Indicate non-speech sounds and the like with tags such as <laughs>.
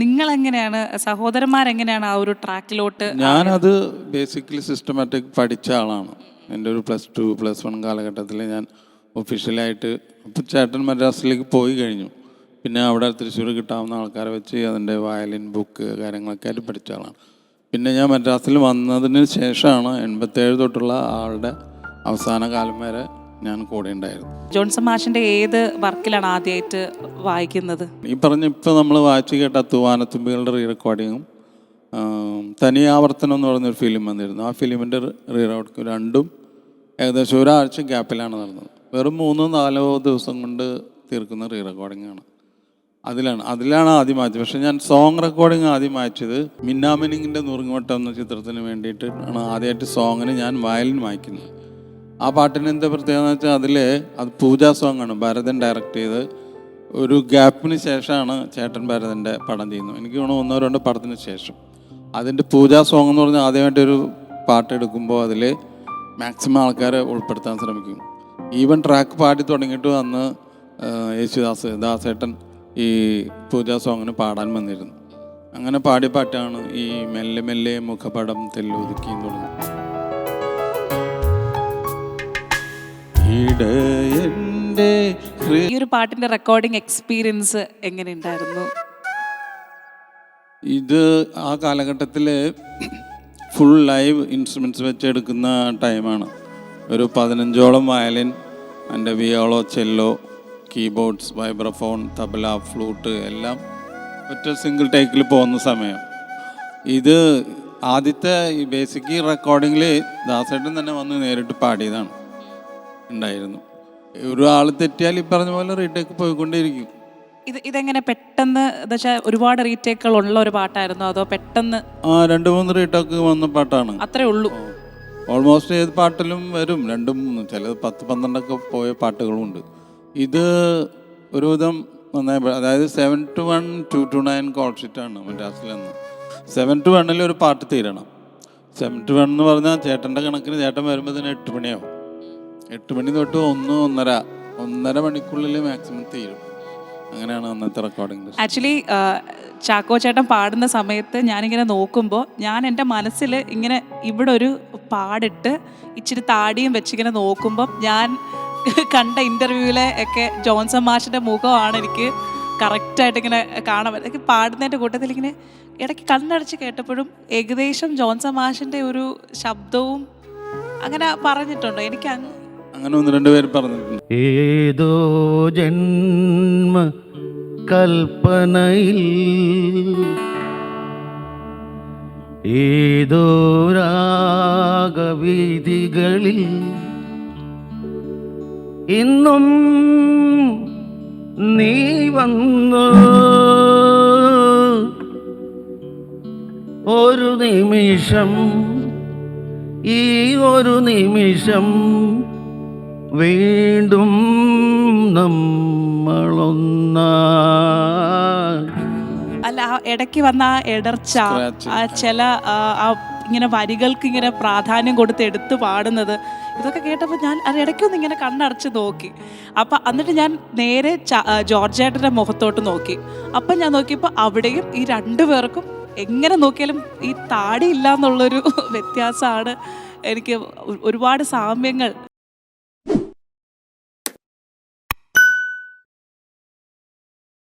നിങ്ങൾ എങ്ങനെയാണ് സഹോദരന്മാരെങ്ങനെയാണ് ആ ഒരു ട്രാക്കിലോട്ട് ഞാനത് ബേസിക്കലി സിസ്റ്റമാറ്റിക് പഠിച്ച ആളാണ്. എന്റെ ഒരു പ്ലസ് ടു പ്ലസ് വൺ കാലഘട്ടത്തിൽ ഞാൻ ഒഫീഷ്യലായിട്ട് ഇപ്പം ചേട്ടൻ മദ്രാസിലേക്ക് പോയി കഴിഞ്ഞു. പിന്നെ അവിടെ തൃശ്ശൂർ കിട്ടാവുന്ന ആൾക്കാരെ വെച്ച് അതിന്റെ വയലിൻ ബുക്ക് കാര്യങ്ങളൊക്കെ ആയിട്ട് പഠിച്ച ആളാണ്. പിന്നെ ഞാൻ മദ്രാസിൽ വന്നതിന് ശേഷമാണ് എൺപത്തേഴ് തൊട്ടുള്ള ആളുടെ അവസാന കാലം വരെ ഞാൻ കൂടെ ഉണ്ടായിരുന്നു. ജോൺസൺ മാഷിന്റെ ഏത് വർക്കിലാണ് ആദ്യമായിട്ട് വായിക്കുന്നത്? ഈ പറഞ്ഞ ഇപ്പോൾ നമ്മൾ വായിച്ചു കേട്ട തൂവാനത്തുമ്പികളുടെ റീ റെക്കോർഡിങ്ങും തനി ആവർത്തനം എന്ന് പറഞ്ഞൊരു ഫിലിം വന്നിരുന്നു. ആ ഫിലിമിന്റെ റീ റെക്കോർഡിങ് രണ്ടും ഏകദേശം ഒരാഴ്ച ഗ്യാപ്പിലാണ് നടന്നത്. വെറും മൂന്നോ നാലോ ദിവസം കൊണ്ട് തീർക്കുന്ന റീ റെക്കോർഡിംഗ് ആണ്. അതിലാണ് അതിലാണ് ആദ്യം വായിച്ചത് പക്ഷെ ഞാൻ സോങ് റെക്കോർഡിംഗ് ആദ്യം വായിച്ചത് മിന്നാമിനിങ്ങിന്റെ നുറുങ്ങുവട്ടം എന്ന ചിത്രത്തിന് വേണ്ടിയിട്ട് ആണ് ആദ്യമായിട്ട് സോങ്ങിന് ഞാൻ വയലിൻ വായിക്കുന്നത്. ആ പാട്ടിന് എന്താ പ്രത്യേകത എന്ന് വെച്ചാൽ അതിൽ അത് പൂജാ സോങ് ആണ്. ഭരതൻ ഡയറക്റ്റ് ചെയ്ത് ഒരു ഗ്യാപ്പിന് ശേഷമാണ് ചേട്ടൻ ഭരതന്റെ പടം ചെയ്യുന്നത്. എനിക്ക് തോന്നുന്നു ഒന്നോ രണ്ടോ പടത്തിന് ശേഷം. അതിന്റെ പൂജാ സോങ് എന്ന് പറഞ്ഞാൽ ആദ്യമായിട്ടൊരു പാട്ട് എടുക്കുമ്പോൾ അതിൽ മാക്സിമം ആൾക്കാരെ ഉൾപ്പെടുത്താൻ ശ്രമിക്കും. ഈവൻ ട്രാക്ക് പാടി തുടങ്ങിയിട്ട് അന്ന് യേശുദാസ് ദാസേട്ടൻ ഈ പൂജാ സോങ്ങിന് പാടാൻ വന്നിരുന്നു. അങ്ങനെ പാടിയ പാട്ടാണ് ഈ മെല്ലെ മെല്ലെ മുഖപടം തെല്ലൊതുക്കിയും തുടങ്ങി ഈ ഒരു പാട്ടിന്റെ റെക്കോർഡിംഗ് എക്സ്പീരിയൻസ് എങ്ങനെ ഉണ്ടായിരുന്നു ഇത് ആ കാലഘട്ടത്തിൽ ഫുൾ ലൈവ് ഇൻസ്ട്രുമെന്റ്സ് വെച്ചെടുക്കുന്ന ടൈമാണ് ഒരു പതിനഞ്ചോളം വയലിൻ എന്റെ viola cello keyboards vibraphone tabla flute എല്ലാം ഒറ്റ സിംഗിൾ ടേക്കിൽ പോകുന്ന സമയം. ഇത് ആദ്യത്തെ ഈ ബേസിക് റെക്കോർഡിങ്ങിൽ ദാസേട്ടൻ തന്നെ വന്ന് നേരിട്ട് പാടിയതാണ്. ഉണ്ടായിരുന്നു. ഒരാൾ തെറ്റിയാൽ ഈ പറഞ്ഞ പോലെ റീടേക്ക് പോയിക്കൊണ്ടേയിരിക്കും. ഇത് ഇതെങ്ങനെ പെട്ടെന്ന് ഒരുപാട് റീടേക്കുകൾ ഉള്ള ഒരു പാട്ടായിരുന്നു അതോ പെട്ടെന്ന്? ആ രണ്ട് മൂന്ന് റീടേക്ക് വന്ന പാട്ടാണ്. അത്രേ ഉള്ളൂ. ഓൾമോസ്റ്റ് ഏത് പാട്ടിലും വരും. രണ്ടും മൂന്നും ചിലത് പത്ത് പന്ത്രണ്ടൊക്കെ പോയ പാട്ടുകളുമുണ്ട്. ഇത് ഒരുവിധം നന്നായി അതായത് seven two one two two nine കോൾഷീറ്റാണ് മദ്രാസിൽ നിന്ന് സെവൻ ടു വണ്ണിൽ ഒരു പാട്ട് തീരണം. സെവൻ ടു വൺ എന്ന് പറഞ്ഞാൽ ചേട്ടന്റെ കണക്കിന് ചേട്ടൻ വരുമ്പോൾ തന്നെ എട്ട് മണിയാവും. എട്ട് മണി തൊട്ട് ഒന്ന് ഒന്നര ഒന്നര മണിക്കുള്ളിൽ മാക്സിമം തീരും. അങ്ങനെയാണ് അന്നത്തെ റെക്കോർഡിംഗ് ആക്ച്വലി ചാക്കോ ചേട്ടൻ പാടുന്ന സമയത്ത് ഞാനിങ്ങനെ നോക്കുമ്പോൾ ഞാൻ എന്റെ മനസ്സിൽ ഇങ്ങനെ ഇവിടെ ഒരു പാടിട്ട് ഇച്ചിരി താടിയും വെച്ചിങ്ങനെ നോക്കുമ്പോൾ ഞാൻ കണ്ട ഇന്റർവ്യൂവിലെ ഒക്കെ ജോൺസൺ മാഷിന്റെ മുഖമാണ് എനിക്ക് കറക്റ്റായിട്ട് ഇങ്ങനെ കാണാൻ പറ്റും പാടുന്നതിന്റെ കൂട്ടത്തിൽ ഇങ്ങനെ ഇടയ്ക്ക് കണ്ണടച്ച് കേട്ടപ്പോഴും ഏകദേശം ജോൺസൺ മാഷിന്റെ ഒരു ശബ്ദവും അങ്ങനെ പറഞ്ഞിട്ടുണ്ടോ. എനിക്ക് അങ്ങനെ ഒന്ന് രണ്ട് പേര് പറഞ്ഞിട്ടുണ്ട്. ഏതോ ജന്മ കൽപ്പനയിൽ ഏതോ രാഗവീതികളിൽ ഇന്നും നീ വന്നു. ഒരു നിമിഷം ഈ ഒരു നിമിഷം വീണ്ടും നമ്മളൊന്ന അല്ല ആ ഇടയ്ക്ക് വന്ന ആ ഇടർച്ച. ആ ചില ആ, ആ ഇങ്ങനെ വരികൾക്ക് ഇങ്ങനെ പ്രാധാന്യം കൊടുത്ത് എടുത്തു പാടുന്നത് ഇതൊക്കെ കേട്ടപ്പോൾ ഞാൻ അത് ഇടയ്ക്കൊന്ന് ഇങ്ങനെ കണ്ണടച്ച് നോക്കി. അപ്പം എന്നിട്ട് ഞാൻ നേരെ ച- ആ, ജോർജേട്ടന്റെ മുഖത്തോട്ട് നോക്കി. അപ്പം ഞാൻ നോക്കിയപ്പോൾ അവിടെയും ഈ രണ്ടു പേർക്കും എങ്ങനെ നോക്കിയാലും ഈ താടിയില്ല എന്നുള്ളൊരു <laughs> വ്യത്യാസമാണ് എനിക്ക് ഒ- ഒരുപാട് സാമ്യങ്ങൾ